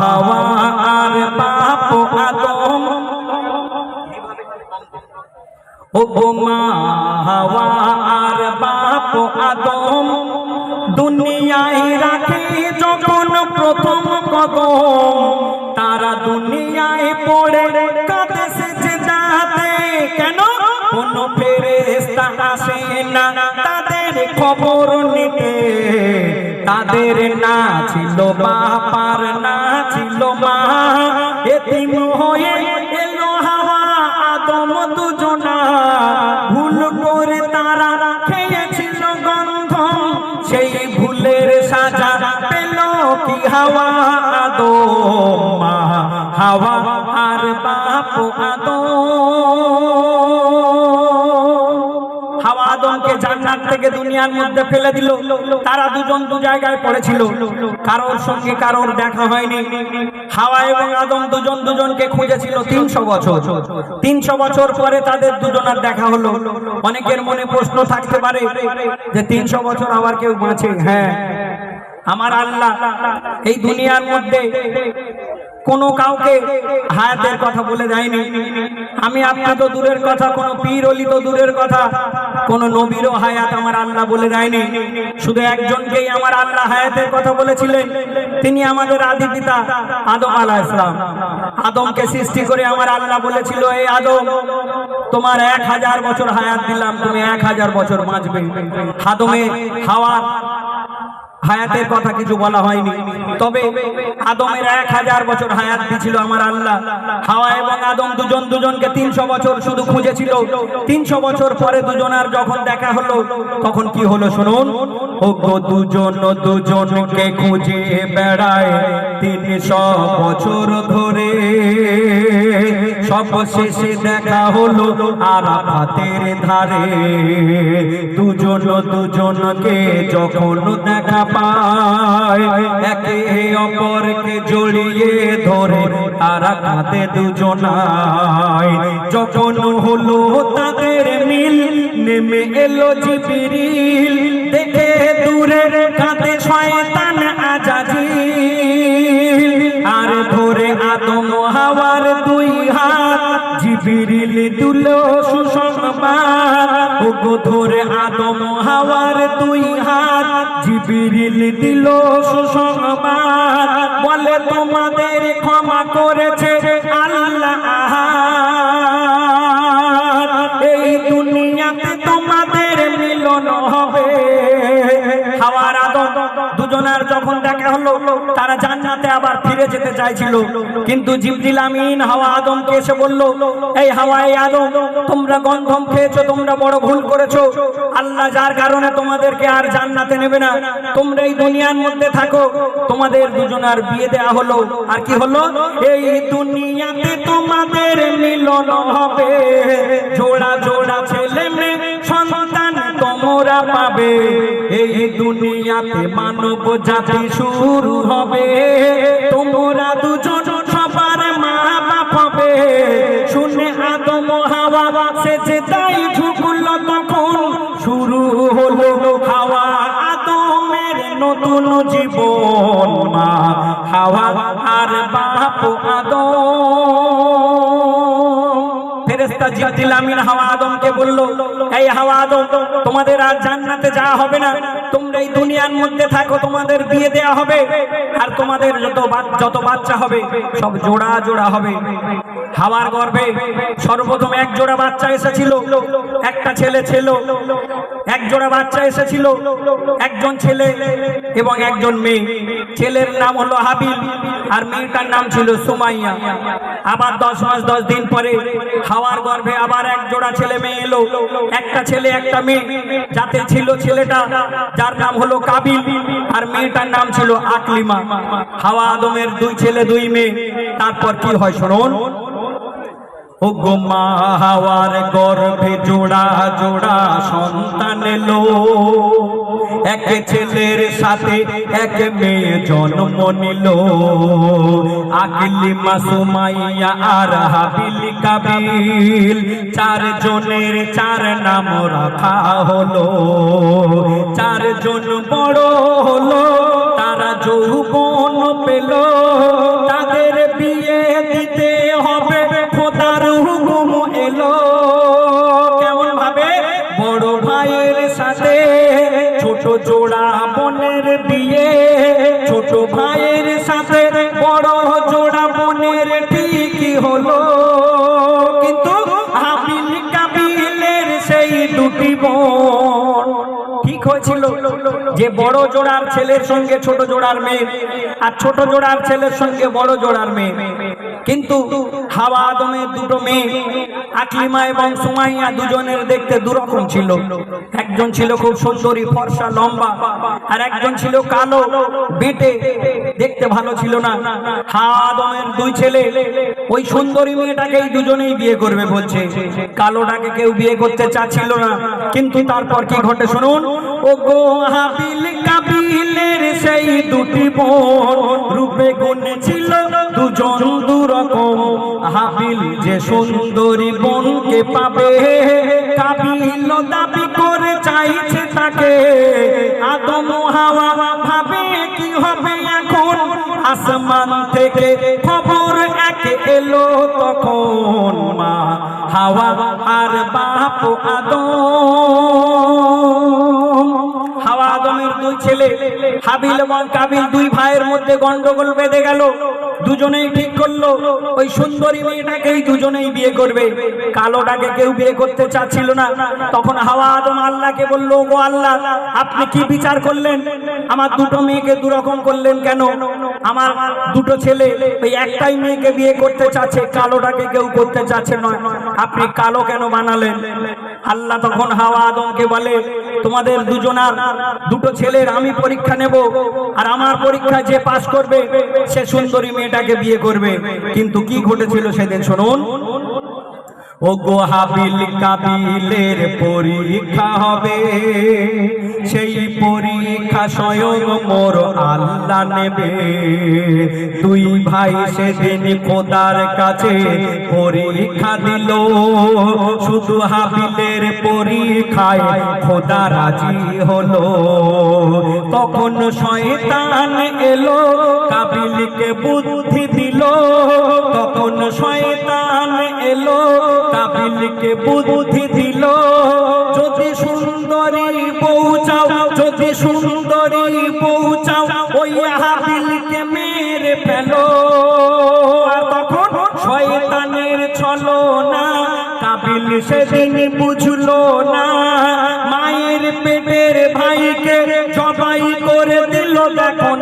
হাওয়া আর বাপ আদম। গো হাওয়া আর বাপ আদম। দুনিয়ায় রাখে যখন প্রথম কদম, তারা দুনিয়ায় পড়ে কাঁদে সেজদাতে কেন? কোন ফেরেশতা আসে না তাদের খবর নিতে। তাদের না ছিল বাপার না হয়ে এলো হাওয়া, আদম দুজনা। ভুল করে তারা খেয়েছিল গন্ধ, সেই ভুলের সাজা পেল কি হাওয়া, আদম মা। হাওয়া আর বাপ আদম। হাওয়া আদমকে জান্নাত থেকে দুনিয়ার মধ্যে ফেলে দিল। তারা দুজন দু জায়গায় পড়েছিল। কারোর সঙ্গে কারোর দেখা হয়নি। হাওয়া এবং আদম দুজন দুজনকে খুঁজেছিল তিনশো বছর। তিনশো বছর পরে তাদের দুজনার দেখা হলো। অনেকের মনে প্রশ্ন থাকতে পারে যে তিনশো বছর আবার কেউ বাঁচে? হ্যাঁ। আমার আল্লাহ এই দুনিয়ার মধ্যে কোনো কাউকে হায়াতের কথা বলে দেয়নি আমি আপনি তো দূরের কথা, কোনো পীর অলি তো দূরের কথা, কোন নবীরও হায়াত আমার আল্লাহ বলে দেয়নি শুধু একজনকেই আমার আল্লাহ হায়াতের কথা বলেছিলেন, তিনি আমাদের আদি পিতা আদম আলাহ ইসলাম আদমকে সৃষ্টি করে আমার আল্লাহ বলেছিল এই আদম, তোমার এক হাজার বছর হায়াত দিলাম, তুমি এক হাজার বছর বাঁচবে। আদমে হাওয়া হায়াতের কথা কিছু বলা হয়নি। তবে আদমের এক হাজার বছর হায়াত দিছিল আমার আল্লাহ। হাওয়া এবং আদম দুজন দুজনকে তিনশো বছর শুধু খুঁজেছিল। তিনশো বছর পরে দুজনার যখন দেখা হলো, তখন কি হলো শুনুন? দুজন দুজনকে খুঁজে বেড়ায় তিনশো বছর ধরে। সব শেষে দেখা হলো আর হাতের ধারে। দুজন দুজনকে যখন দেখা পায়, একে অপরকে জড়িয়ে ধরে তারা কাঁদে দুজনায়। যখন হলো তাদের মিল, নেমে এলো জিবিরিল। দেখে দূরে কাঁদে শয়তান আজাজিল। জিবিরিল তুল সুসংবাদ আদম হাওয়ার তুই হাত। জিবিরিল দিল সুসংবাদ, বলে তোমাদের ক্ষমা করেছে আল্লাহ। এই দুনিয়াতে আবার ফিরে যেতে চাইছিল। কিন্তু জিবরিল আমিন হাওয়া আদমকে এসে বলল, এই হাওয়া, এই আদম, তোমরা গন্ধম খেয়েছো, তোমরা বড় ভুল করেছ। আল্লাহ যার কারণে তোমাদেরকে আর জান্নাতে নেবে না। তোমরা এই দুনিয়ার মধ্যে থাকো। তোমাদের দুজনার বিয়ে দেয়া হলো। আর কি হলো? এই দুনিয়াতে তোমাদের মিলন হবে। জোড়া জোড়া ছেলে মেয়ে, সন্তান তোমরা পাবে। এই দুনিয়াতে মানব জাতি শুরু হবে। তোমরা দুজন সবার মা বাপ হবে। শুনে আদম হাওয়া সেজে তাই ঝুঁকল তখন। শুরু হলো হাওয়া আদমের নতুন জীবন মা। হাওয়া আর বাপ আদম। ফেরেস্তা জিবরিল আমিন হাওয়া আদমকে বলল এই হাওয়া আদম তোমাদের আর জান্নাতে যাওয়া হবে না। তোমরা এই দুনিয়ার মধ্যে থাকো, তোমাদের বিয়ে দেয়া হবে আর তোমাদের যত যত বাচ্চা হবে, সব জোড়া জোড়া হবে। হাওয়ার গর্ভে সর্বপ্রথম এক জোড়া বাচ্চা এসেছিল, একটা ছেলে ছিল, এক জোড়া বাচ্চা এসেছিল, একজন ছেলে এবং একজন মেয়ে। ছেলের নাম হলো হাবিল আর মেয়েটার নাম ছিল সুমাইয়া। আবার দশ মাস, দশ দিন পরে হাওয়ার গর্ভে আবার এক জোড়া ছেলে মেয়ে এলো, একটা ছেলে, একটা মেয়ে। যাতে ছিল ছেলেটা যার নাম হলো কাবিল, আর মেয়েটার নাম ছিল আকলিমা। হাওয়া আদমের দুই ছেলে, দুই মেয়ে। তারপর কি হয় শুনুন? ও গোমা হাওয়ার গর্ভে জোড়া জোড়া সন্তান এলো। এক ছেলের সাথে এক মেয়ে জন্ম নিল। আকিলি মাসুমাইয়া আর হাবিল কাবিল চার জনের চার নাম রাখা হলো। চারজন বড় হলো, তারা যৌবন পেল। দুটি বোন। ঠিক হয়েছিল যে বড় জোড়ার ছেলের সঙ্গে ছোট জোড়ার মেয়ে আর ছোট জোড়ার ছেলের সঙ্গে বড় জোড়ার মেয়ে। কিন্তু হাওয়া আদমের দুটো মেয়ে আকলিমা এবং সুমাইয়া দুজনের দেখতে দুরকম ছিল। একজন ছিল খুব সুন্দরী, ফর্সা, লম্বা, আর একজন ছিল কালো, বেটে, দেখতে ভালো ছিল না। হাওয়া আদমের দুই ছেলে, ওই সুন্দরী মেয়েটাকেই দুজনেই বিয়ে করবে বলছে। কালোটাকে কেউ বিয়ে করতে চাচ্ছিল না, কিন্তু তারপর কি ঘটে শুনুন? ও গো হাবিল কাবিলের সেই দুটি বোন, রূপে গুণে ছিল দুজন দুরকম। হাবিল যে সুন্দরী বোনকে পাবে, কাবিল দাবি করে চাইছে তাকে। আদম হাওয়া ভাবে কি হবে এখন? আসমান থেকে খবর এক এলো তখন মা, হাওয়া আর বাপ আদম। দুই ছেলে, হাবিল এবং কাবিল দুই ভাইয়ের মধ্যে গন্ডগোল বেঁধে গেল। দুজনেই ঠিক করল, ওই সুন্দরী মেয়েটাকেই দুজনেই বিয়ে করবে। কালোটাকে কেউ বিয়ে করতে চাচ্ছিল না। তখন হাওয়া আদম আল্লাহকে বলল গো আল্লাহ, আপনি কি বিচার করলেন? আমার দুটো মেয়েকে দুরকম করলেন কেন? আমার দুটো ছেলে, ওই একটাই মেয়েকে বিয়ে করতে চাচ্ছে, কালোটাকে কেউ করতে চাচ্ছে নয়। আপনি কালো কেন বানালেন? আল্লাহ তখন হাওয়া আদমকে বলে তোমাদের দুজনার দুটো ছেলের আমি পরীক্ষা নেব, আর আমার পরীক্ষা যে পাস করবে, সে সুন্দরী মেয়েটাকে বিয়ে করবে। কিন্তু কি ঘটেছিল সেদিন শুনুন। ও গোহাবিল কাবিলের পরীক্ষা হবে, সেই পরীক্ষা স্বয়ং মোর আল্লাহ নেবে। দুই ভাই সেদিন খোদার কাছে পরীক্ষা দিল। শুধু হাবিলের পরীক্ষায় খোদা রাজি হলো। তখন শয়তান এলো, কাবিলকে বুদ্ধি দিল। তখন শয়তান এলো, কাবিলকে বুদ্ধি দিল। যদি সুন্দরী পৌঁছাও, ওই হাবিলকে মেরে ফেলো। আর তখন শয়তানের ছলো না কাবিল সেদিন বুঝলো না। মায়ের পেটের ভাইকে জবাই করে দিল, দেখো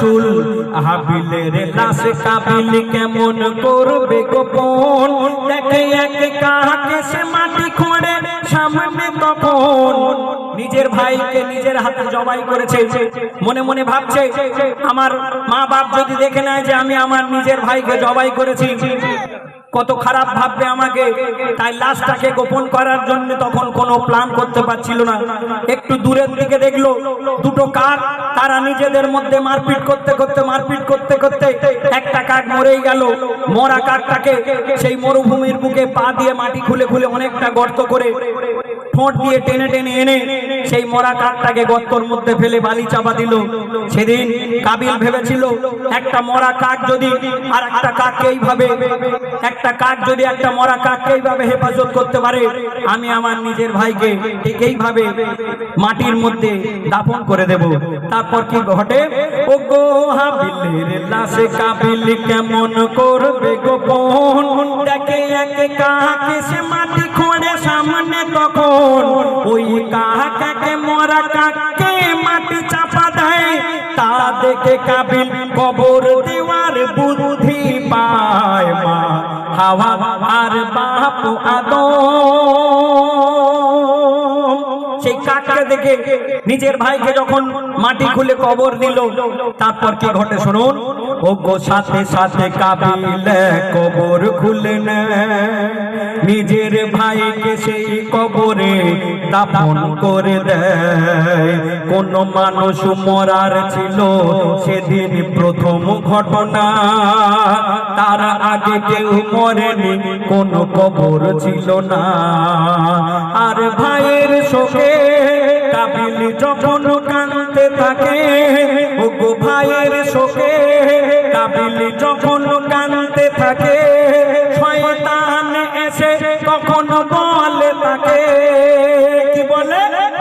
ভুলের মাসুল হাবিলের লাশ কাবিল কেমন করবে গোপন? দেখে এক কাকে সে মাটি খোঁড়ে সামনে তখন নিজের ভাইকে নিজের হাতে জবাই করেছে। মনে মনে ভাবছে, আমার মা বাপ যদি দেখে নেয় যে আমি আমার নিজের ভাইকে জবাই করেছি কত খারাপ ভাববে আমাকে। তাই লাশটাকে গোপন করার জন্য তখন কোনো প্ল্যান করতে পারছিল না। একটু দূরের দিকে দেখল, দুটো কাক তারা নিজেদের মধ্যে মারপিট করতে করতে, মারপিট করতে করতে একটা কাক মরেই গেল। মরা কাকটাকে সেই মরুভূমির বুকে পা দিয়ে মাটি খুলে খুলে অনেকটা গর্ত করে ঠোঁট দিয়ে টেনে টেনে এনে সেই মরা কাকটাকে গর্তর মধ্যে ফেলে বালি চাপা দিল। সেদিন কাবিল ভেবেছিল, একটা মরা কাক যদি আর একটা কাককে এইভাবে, একটা কাক যদি একটা মরা কাককে এইভাবে হেফাজত করতে পারে, আমি আমার নিজের ভাইকে ঠিক এইভাবে মাটির মধ্যে দাফন করে দেব। তারপর কি ঘটে? ও গো লাশে কাবিল কেমন করবে গোপন? দেখে এক কাকে সে হাওয়া আর বাপ সেই কাককে দেখে নিজের ভাইকে যখন মাটি খুলে কবর দিল, তারপর কি ঘটে শুনুন? ও গো সাথে সাথে কাবিল কবর খুলে নেয় নিজের ভাইকে সেই কবরে দাফন করে দেয়। কোন মানুষ মরার ছিল সেদিন প্রথম ঘটনা। তার আগে কেউ মরেনি, কোন কবর ছিল না। আর ভাইয়ের শোকে কাবিল যখন কানতে থাকে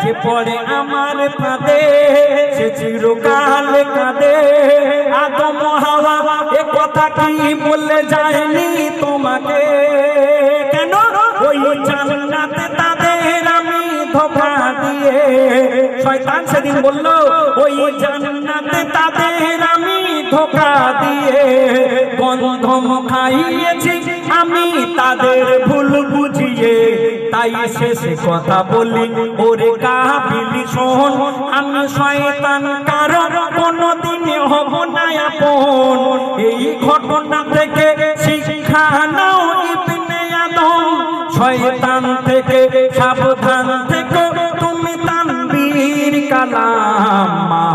যে পড়ে আমার পাদে সে চিরকাল কাঁদে। আদম হাওয়া এ কথা কি বলে যায়নি তোমাকে? কেন ওই জান্নাতে তাদের আমি ধোকা দিয়ে? শয়তান সেদিন বলল, ওই জান্নাতে তাদের আমি ধোকা দিয়ে গন্ধম খাইয়েছি, আমি তাদের ভুল বুঝিয়ে তাই শেষে কথা বলি, ওরে কাবিলি শোন, আমি শয়তান, কারণ কোনদিন হব না আপন। এই ঘটনা থেকে শিক্ষা নাও ইবনে আদম। শয়তান থেকে, সাবধান থেকে তুমি তানবীর কালাম। মা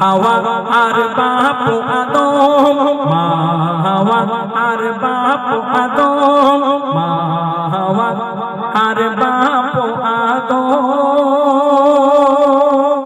হাওয়া আর বাপ আদম, মা হাওয়া আর বাপ আদম। বারবার